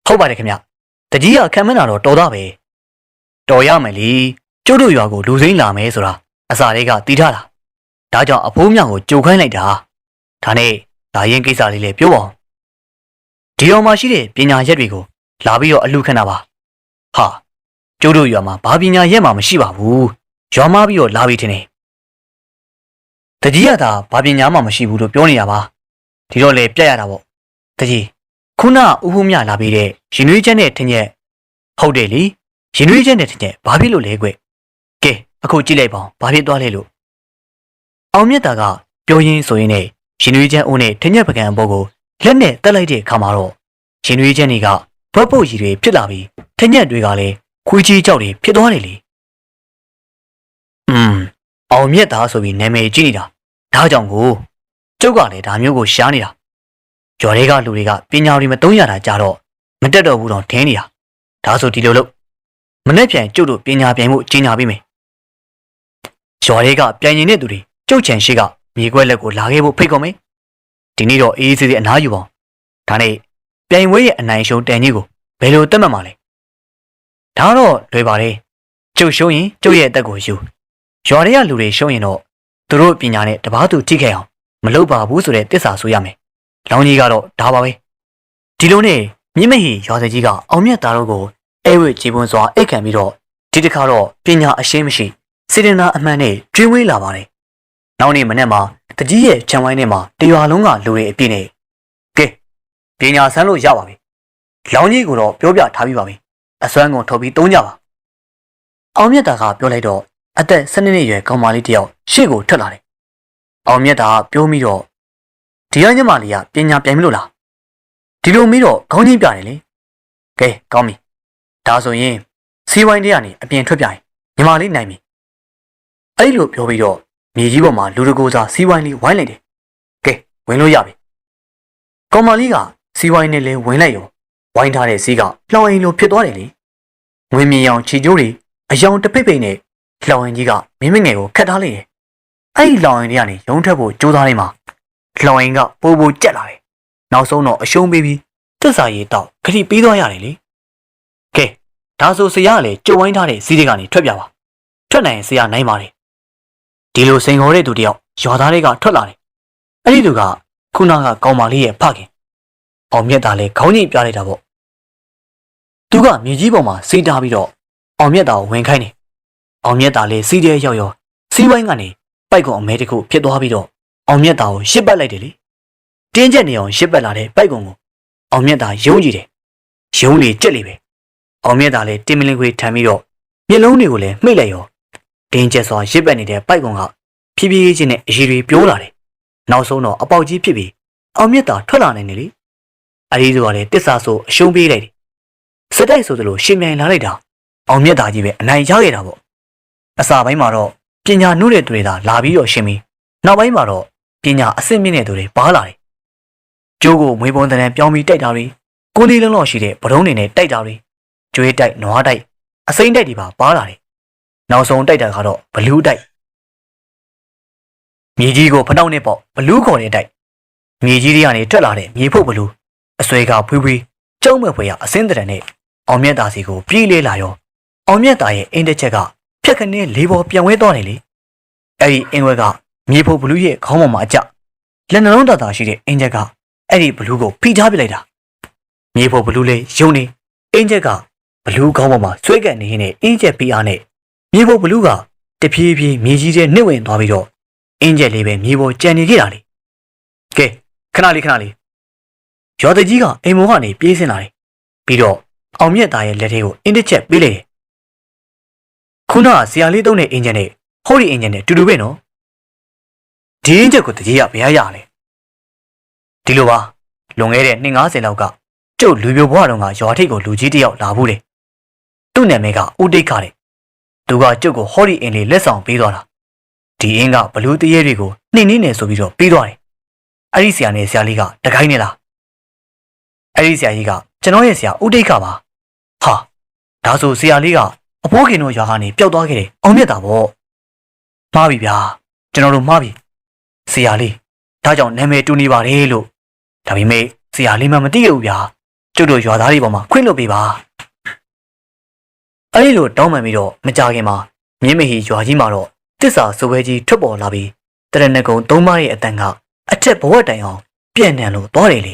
ဟုတ်ပါတယ်ခင်ဗျတကြီးကခံမနာတော့တော်သားပဲတော်ရမယ်လीကျုပ်တို့ရွာကိုလူစိမ့်လာမယ်ဆိုတာအစာတွေကတီးထားတာဒါကြောင့်အဖိုးမြောင်ကိုကြိုခိုင်းလိုက်တာဒါနဲ့ဒါရင်ကိစ္စလေးလည်းပြောပါဦးဒီရောမှာရှိတဲ့ပညာရက်တွေကိုလာပြီးတော့အလူခဏပါဟာကျုပ်တို့ရွာမှာဘာပညာရက်မှမရှိပါဘူးရွာမပြီးတော့လာပြီးထင်တယ်တကြီးကသာဘာပညာမှမရှိဘူးလို့ပြောနေတာပါဒီတော့လေပြတ်ရတာပေါ့တကြီး ခုနဥဟုမြလာပြီးတဲ့ရင်နွေးချက်နဲ့ထင်ရက်ဟုတ်တယ်လေရင်နွေးချက်နဲ့ထင်ရက်ဘာဖြစ်လို့လဲကွကဲအခုကြည့်လိုက်ပါဦးဘာဖြစ်သွားလဲလို့အောင်မြတ်တာကပြောရင်းဆိုရင်းနဲ့ရင်နွေးချက်ဦးနဲ့ထင်ရက်ပကံအပေါ်ကိုလက်နဲ့တက်လိုက်တဲ့အခါမှာတော့ရင်နွေးချက်တွေကဘွက်ပုတ်ကြီးတွေဖြစ်လာပြီးထင်ရက်တွေကလည်းခွေးကြီးကြောက်တွေဖြစ်သွားတယ်လေอืมအောင်မြတ်တာဆိုပြီးနာမည်ကြီးနေတာဒါကြောင့်ကိုကျုပ်ကလည်းဒါမျိုးကိုရှားနေတာ ကျော်တွေကလူတွေကပညာတွေမသုံးရတာကြတော့မတက်တော့ဘူးတော့ထင်းနေတာဒါဆိုဒီလိုလို့မနေ့ပြန်ကျုပ်တို့ပညာပြိုင်မှုကြီးညာပေးမယ်ကျော်တွေကပြိုင်ရင်တဲ့သူတွေကျုပ်ချန်ရှိကမြေခွက်လက်ကိုလာခဲ့ဖို့ဖိတ်ခေါ်မယ်ဒီနေ့တော့အေးအေးဆေးဆေးအနားယူပါဦးဒါနဲ့ပြိုင်ဝဲရဲ့အနိုင်ရှုံးတန်ကြီးကိုဘယ်လိုတက်မှတ်မှာလဲဒါတော့လွယ်ပါတယ်ကျုပ်ရှုံးရင်ကျုပ်ရဲ့အသက်ကိုယူရွာတွေကလူတွေရှုံးရင်တော့သူတို့ပညာနဲ့တပားသူထိခဲ့အောင်မလုပ်ပါဘူးဆိုတဲ့တစ္ဆာဆိုရမယ်။ လောင်ကြီးကတော့ဒါပါပဲ။ဒီလိုနဲ့မြင့်မဟီရွာစကြီးကအောင်မြတ်သားတို့ကိုအဲဝဲကြည်ပွန်စွာအိတ်ခံပြီးတော့ဒီတစ်ခါတော့ပညာအရှင်းမရှိစေတနာအမှန်နဲ့ကျွေးဝေးလာပါတယ်။နောက်နေ့မနေ့မှာတကြီးရဲ့ခြံဝိုင်းထဲမှာတရွာလုံးကလူတွေအပြည့်နဲ့ကဲပညာဆန်းလို့ရပါပြီ။လောင်ကြီးကိုတော့ပြောပြထားပြီးပါပြီ။အစွမ်းကုန်ထုတ်ပြီးသုံးကြပါ။အောင်မြတ်သားကပြောလိုက်တော့အသက်၁၂နှစ်အရွယ်ကောင်မလေးတစ်ယောက်ရှေ့ကိုထွက်လာတယ်။အောင်မြတ်တာကပြောမိတော့ ဒီရညမလေးကပညာပြိုင်မလို့လား။ဒီလိုမိတော့ခေါင်းချင်းပြတယ်လေ။ကဲကောင်းပြီ။ဒါဆိုရင်စီးဝိုင်းတွေကနေအပြင်ထွက်ပြရင်ညီမလေးနိုင်ပြီ။အဲ့လိုပြောပြီးတော့မြေကြီးပေါ်မှာလူတကူစားစီးဝိုင်းလေးဝိုင်းလိုက်တယ်။ကဲဝင်လို့ရပြီ။ကောင်မလေးကစီးဝိုင်းနဲ့လဲဝင်လိုက်ရောဝိုင်းထားတဲ့စီးကလောင်အိမ်လိုဖြစ်သွားတယ်လေ။ငွေမြေရောင်ခြေကျိုးတွေအယောင်တပိတ်ပိတ်နဲ့လောင်ရင်ကြီးကမင်းမငယ်ကိုခတ်ထားလိုက်တယ်။အဲ့ဒီလောင်ရင်တွေကနေရုံထွက်ဖို့ကြိုးစားနေမှာ လောင်ရင်ကပိုးပိုးကြက်လာတယ်။နောက်ဆုံးတော့အရှုံးပေးပြီးတစ္ဆာရည်တော့ခတိပေးသွားရတယ်လေ။ကဲဒါဆိုဆရာကလည်းကြုံဝိုင်းထားတဲ့စီးတွေကနေထွက်ပြပါ။ထွက်နိုင်ရင်ဆရာနိုင်ပါတယ်။ဒီလိုစိန်ခေါ်တဲ့သူတယောက်ရွာသားတွေကထွက်လာတယ်။အဲ့ဒီသူကခုနကကောင်မလေးရဲ့ဖခင်။အောင်မြတ်သားလည်းခေါင်းညိပြလိုက်တာပေါ့။သူကမြေကြီးပေါ်မှာစိတ်တားပြီးတော့အောင်မြတ်သားကိုဝင်ခိုင်းတယ်အောင်မြတ်သားလေးစီးတဲ့ရောက်ရောစီးဝိုင်းကနေပိုက်ကွန်အမဲတစ်ခုဖြစ်သွားပြီးတော့ အောင်မြတ်သားကိုရှစ်ပတ်လိုက်တယ်လေတင်းကျပ်နေအောင်ရစ်ပတ်လာတဲ့ပိုက်ကုံကိုအောင်မြတ်သာယုံကြည့်တယ်ယုံလေကြက်လေပဲအောင်မြတ်သာလည်းတင်မလင်းခွေထမ်းပြီးတော့မျက်လုံးတွေကိုလည်းမှိတ်လိုက်ရောတင်းကျပ်စွာရစ်ပတ်နေတဲ့ပိုက်ကုံကဖြည်းဖြည်းချင်းနဲ့အရည်တွေပြိုးလာတယ်နောက်ဆုံးတော့အပေါက်ကြီးဖြစ်ပြီးအောင်မြတ်သာထွက်လာနိုင်တယ်လေအရီးဆိုကလည်းတစ္ဆာဆိုအရှုံးပေးလိုက်တယ်စက်တိုက်ဆိုသလိုရှင်မြိုင်လာလိုက်တာအောင်မြတ်သာကြီးပဲအနိုင်ရခဲ့တာပေါ့အစာပိုင်းမှာတော့ပညာနှုတ်တဲ့သူတွေသာလာပြီးတော့ရှင်ပြီးနောက်ပိုင်းမှာတော့ ပညာအဆင့်မြင့်တဲ့သူတွေပါလာတယ်ကျိုးကိုမွေးပုံတန်ပြောင်းပြီးတိုက်တာတွေကိုလေးလုံးလောက်ရှိတဲ့ဗတုံးတွေနဲ့တိုက်တာတွေကျွေးတိုက်နွားတိုက်အစိမ့်တိုက်တွေပါပါလာတယ်နောက်ဆုံးတိုက်တာကတော့ဘလူးတိုက်မြေကြီးကိုဖနှောက်နဲ့ပေါ့ဘလူးခေါ်တဲ့တိုက်မြေကြီးတွေကနေထွက်လာတဲ့မြေဖုတ်ဘလူးအစွဲကဖွေးဖွေးကျုံးမဲ့ဖွယ်ရအစင်းတရံနဲ့အောင်မြတ်သားစီကိုပြေးလဲလာရောအောင်မြတ်သားရဲ့အင်းတစ်ချက်ကဖြက်ခနဲ့လေးပေါ်ပြန်ဝဲသွားတယ်လေအဲ့ဒီအင်းဝဲက မြေဖုတ်ဘလူးရဲ့ခေါင်းပေါ်မှာအကျလက်နှလုံးသားသားရှိတဲ့အင်းချက်ကအဲ့ဒီဘလူးကိုဖိထားပစ်လိုက်တာမြေဖုတ်ဘလူးလေးယုံနေအင်းချက်ကဘလူးခေါင်းပေါ်မှာဆွဲကန်နေရင်းနဲ့အင်းချက်ပြီးအားနဲ့မြေဖုတ်ဘလူးကတဖြည်းဖြည်းမြေကြီးထဲနှိမ့်ဝင်သွားပြီးတော့အင်းချက်လေးပဲမြေပေါ်ကျန်နေခဲ့တာလေကဲခဏလေးခဏလေးရော်တကြီးကအိမ်မောကနေပြေးဆင်းလာတယ်။ပြီးတော့အောင်မြတ်သားရဲ့လက်ထဲကိုအင်းတစ်ချက်ပေးလိုက်တယ်။ခုနကဆရာလေးတုံးတဲ့အင်ဂျင်နဲ့ဟောဒီအင်ဂျင်နဲ့တူတူပဲနော်။ ဒီအင်ဂျင်ကိုတကြီးကဘယ်ရရလဲ။ဒီလိုပါလွန်ခဲ့တဲ့250လောက်ကကျုပ်လူပြိုဘွားတော်ကရွာထိပ်ကိုလူကြီးတစ်ယောက်လာဘူးတယ်။သူ့နာမည်ကဦးတိတ်ခတဲ့။သူကကျုပ်ကိုဟောဒီအင်လေးလက်ဆောင်ပေးသွားတာ။ဒီအင်းကဘလူးတရေတွေကိုနှိမ့်နှင်းနေဆိုပြီးတော့ပေးသွားတယ်။အဲ့ဒီဆရာနဲ့ဆရာလေးကတကိုင်းနေလား။အဲ့ဒီဆရာကြီးကကျွန်တော်ရဲ့ဆရာဦးတိတ်ခပါဟာဒါဆိုဆရာလေးကအဖိုးခင်တို့ရွာကနေပျောက်သွားခဲ့တယ်အောင်မြတ်တာပေါ့မှားပြီဗျာကျွန်တော်တို့မှားပြီ ဆရာလေးဒါကြောင့်နာမည်တူနေပါတယ်လို့ဒါပေမဲ့ဆရာလေးမှမသိရဘူးဗျာကျုပ်တို့ရွာသားတွေပေါ်မှာခွင့်လွှတ်ပေးပါအဲ့ဒီလိုတောင်းပန်ပြီးတော့မကြခင်မှာမြင်းမဟီရွာကြီးမှာတော့တစ္ဆာစိုးပဲကြီးထွက်ပေါ်လာပြီးတရဏဂုံသုံးပါးရဲ့အတန်ကအထက်ဘဝတိုင်အောင်ပြန့်နှံ့လို့သွားတယ်လေ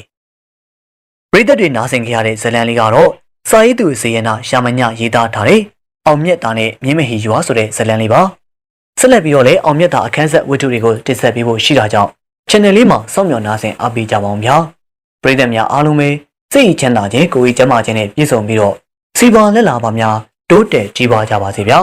ပရိသတ်တွေနားဆင်ကြရတဲ့ဇလန်လေးကတော့စာရေးသူစေယနာရှာမညရေးသားထားတဲ့အောင်မြတ်တာနဲ့မြင်းမဟီရွာဆိုတဲ့ဇလန်လေးပါ ဆက်လက်ပြီးတော့လည်းအောင်မြတ်တာအခန်းဆက်ဝတ္ထုတွေကိုတင်ဆက်ပေးဖို့ရှိတာကြောင့် channel လေးမှာစောင့်မျှော်နားဆင်အားပေးကြပါအောင်ဗျာပရိသတ်များအားလုံးပဲစိတ်ချမ်းသာခြင်းကိုယ်ကြီးကျန်းမာခြင်းနဲ့ပြည့်စုံပြီးတော့စီပွားလက်လာပါများတိုးတက်ကြီးပွားကြပါစေဗျာ